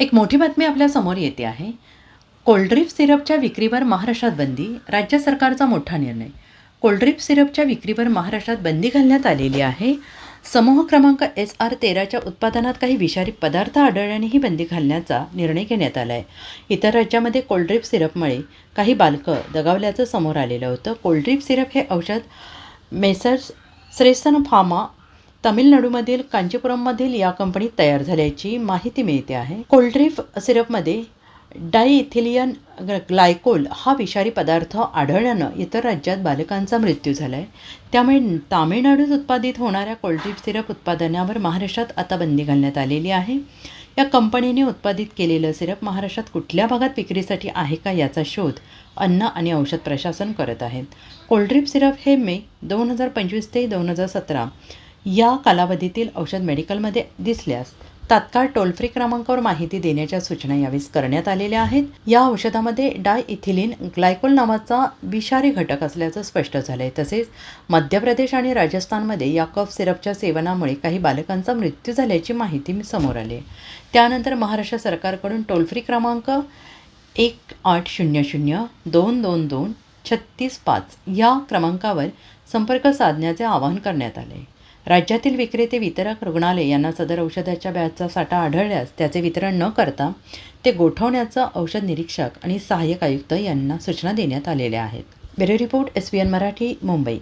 एक मोठी बातमी आपल्यासमोर येते आहे. कोल्ड्रिप सिरपच्या विक्रीवर महाराष्ट्रात बंदी राज्य सरकारचा मोठा निर्णय. कोल्ड्रिप सिरपच्या विक्रीवर महाराष्ट्रात बंदी घालण्यात आलेली आहे. समूह क्रमांक एस आर तेराच्या उत्पादनात काही विषारी पदार्थ आढळल्याने ही बंदी घालण्याचा निर्णय घेण्यात आला आहे इतर राज्यामध्ये कोल्ड्रिप सिरपमुळे काही बालकं दगावल्याचं समोर आलेलं होतं. कोल्ड्रिप सिरप हे औषध मेसर्स श्रेसन फार्मा तामिळनाडूमधील कांचीपुरममधील या कंपनीत तयार झाल्याची माहिती मिळते आहे. कोल्ड्रीफ सिरपमध्ये डायइथिलियन ग्लायकोल हा विषारी पदार्थ आढळल्यानं इतर राज्यात बालकांचा मृत्यू झाला आहे त्यामुळे तामिळनाडूत उत्पादित होणाऱ्या कोल्ड्रीफ सिरप उत्पादनावर महाराष्ट्रात आता बंदी घालण्यात आलेली आहे. या कंपनीने उत्पादित केलेलं सिरप महाराष्ट्रात कुठल्या भागात विक्रीसाठी आहे का याचा शोध अन्न आणि औषध प्रशासन करत आहेत कोल्ड्रीप सिरप हे मे दोन हजार पंचवीस ते दोन हजार सतरा या कालावधीतील औषध मेडिकलमध्ये दिसल्यास तात्काळ टोल फ्री क्रमांकावर माहिती देण्याच्या सूचना यावेळेस करण्यात आलेल्या आहेत. या औषधामध्ये डाय इथिलिन ग्लायकोल नावाचा विषारी घटक असल्याचं स्पष्ट झालं आहे तसेच मध्य प्रदेश आणि राजस्थानमध्ये या कफ सिरपच्या सेवनामुळे काही बालकांचा मृत्यू झाल्याची माहिती मी समोर आली आहे. त्यानंतर महाराष्ट्र सरकारकडून टोल फ्री क्रमांक एक आठ शून्य शून्य दोन दोन दोन छत्तीस पाच या क्रमांकावर संपर्क साधण्याचे आवाहन करण्यात आले राज्यातील विक्रेते वितरक रुग्णालय यांना सदर औषधाच्या बॅचचा साठा आढळल्यास त्याचे वितरण न करता ते गोठवण्याचं औषध निरीक्षक आणि सहाय्यक आयुक्त यांना सूचना देण्यात आलेल्या आहेत. Bureau report S. P N. Marathi Mumbai.